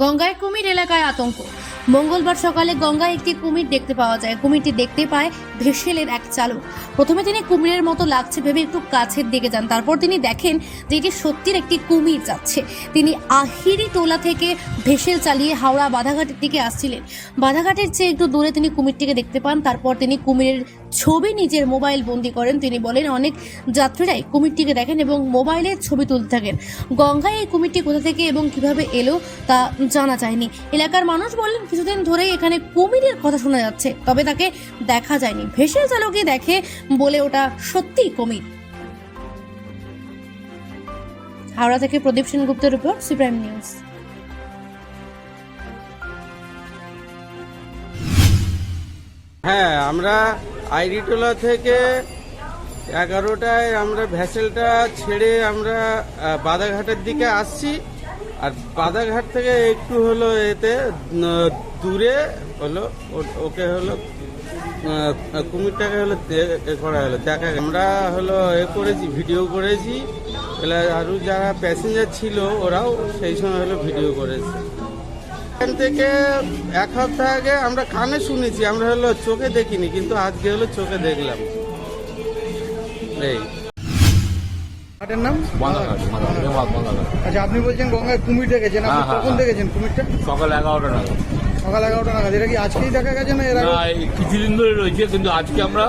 গঙ্গায় কুমির এলাকায় আতঙ্ক। মঙ্গলবার সকালে গঙ্গায় একটি কুমির দেখতে পাওয়া যায়। কুমিরটি দেখতে পায় ভেসেলের এক চালক। প্রথমে তিনি কুমিরের মতো লাগছে ভেবে একটু কাছের দিকে যান। তারপর তিনি দেখেন যে এটি সত্যির একটি কুমির যাচ্ছে। তিনি আহিরি টোলা থেকে ভেসেল চালিয়ে হাওড়া বাধাঘাটের দিকে আসছিলেন। বাধাঘাটের চেয়ে একটু দূরে তিনি কুমিরটিকে দেখতে পান। তারপর তিনি কুমিরের ছবি নিজের মোবাইল বন্দি করেন। তিনি বলেন, অনেক যাত্রীরাই কুমিরটিকে দেখেন এবং মোবাইলে ছবি তুলতে থাকেন। গঙ্গায় এই কুমিরটি কোথা থেকে এবং কীভাবে এলো তা জানা যায়নি। এলাকার মানুষ বললেন কিছুদিন ধরেই এখানে কুমিরের কথা শোনা যাচ্ছে, তবে তাকে দেখা যায়নি। ভেসেল চালকে দেখে বলে ওটা সত্যিই কুমির। হাওড়া থেকে প্রদীপ সেনগুপ্তের উপর সুপ্রাইম নিউজ। হ্যাঁ আমরা আইরিটোলা থেকে এগারোটায় আমরা ভ্যাসেলটা ছেড়ে আমরা বাদাঘাটের দিকে আসছি। আর বাদাঘাট থেকে একটু হলো এতে দূরে হলো ওকে হলো কুমিরটাকে হলো করা হলো, দেখা আমরা হলো এ করেছি, ভিডিও করেছি। এবার আরও যারা প্যাসেঞ্জার ছিল, ওরাও সেই সময় হলো ভিডিও করেছে। এখান থেকে এক সপ্তাহ আগে আমরা কানে শুনেছি, আমরা হলো চোখে দেখিনি, কিন্তু আজকে হলো চোখে দেখলাম। এই। নাম? আচ্ছা আপনি বলছেন গঙ্গায় কুমির দেখেছেন আপনি হ্যাঁ, হ্যাঁ, কখন হ্যাঁ। দেখেছেন কুমিরটা? সকাল এগারোটা নাগাদ। সকাল এগারোটা নাগাদ। এটা কি আজকেই দেখা গেছে না এর কিছুদিন ধরে রয়েছে কিন্তু আজকে আমরা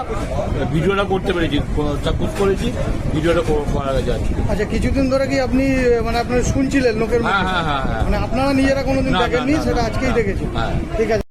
ভিডিওটা করতে পেরেছি চাকুস করেছি ভিডিওটা করা গেছে আচ্ছা কিছুদিন ধরে কি আপনি মানে আপনার শুনছিলেন লোকের মানে আপনারা নিজেরা কোনোদিন দেখেননি? সেটা আজকেই হ্যাঁ। ঠিক আছে।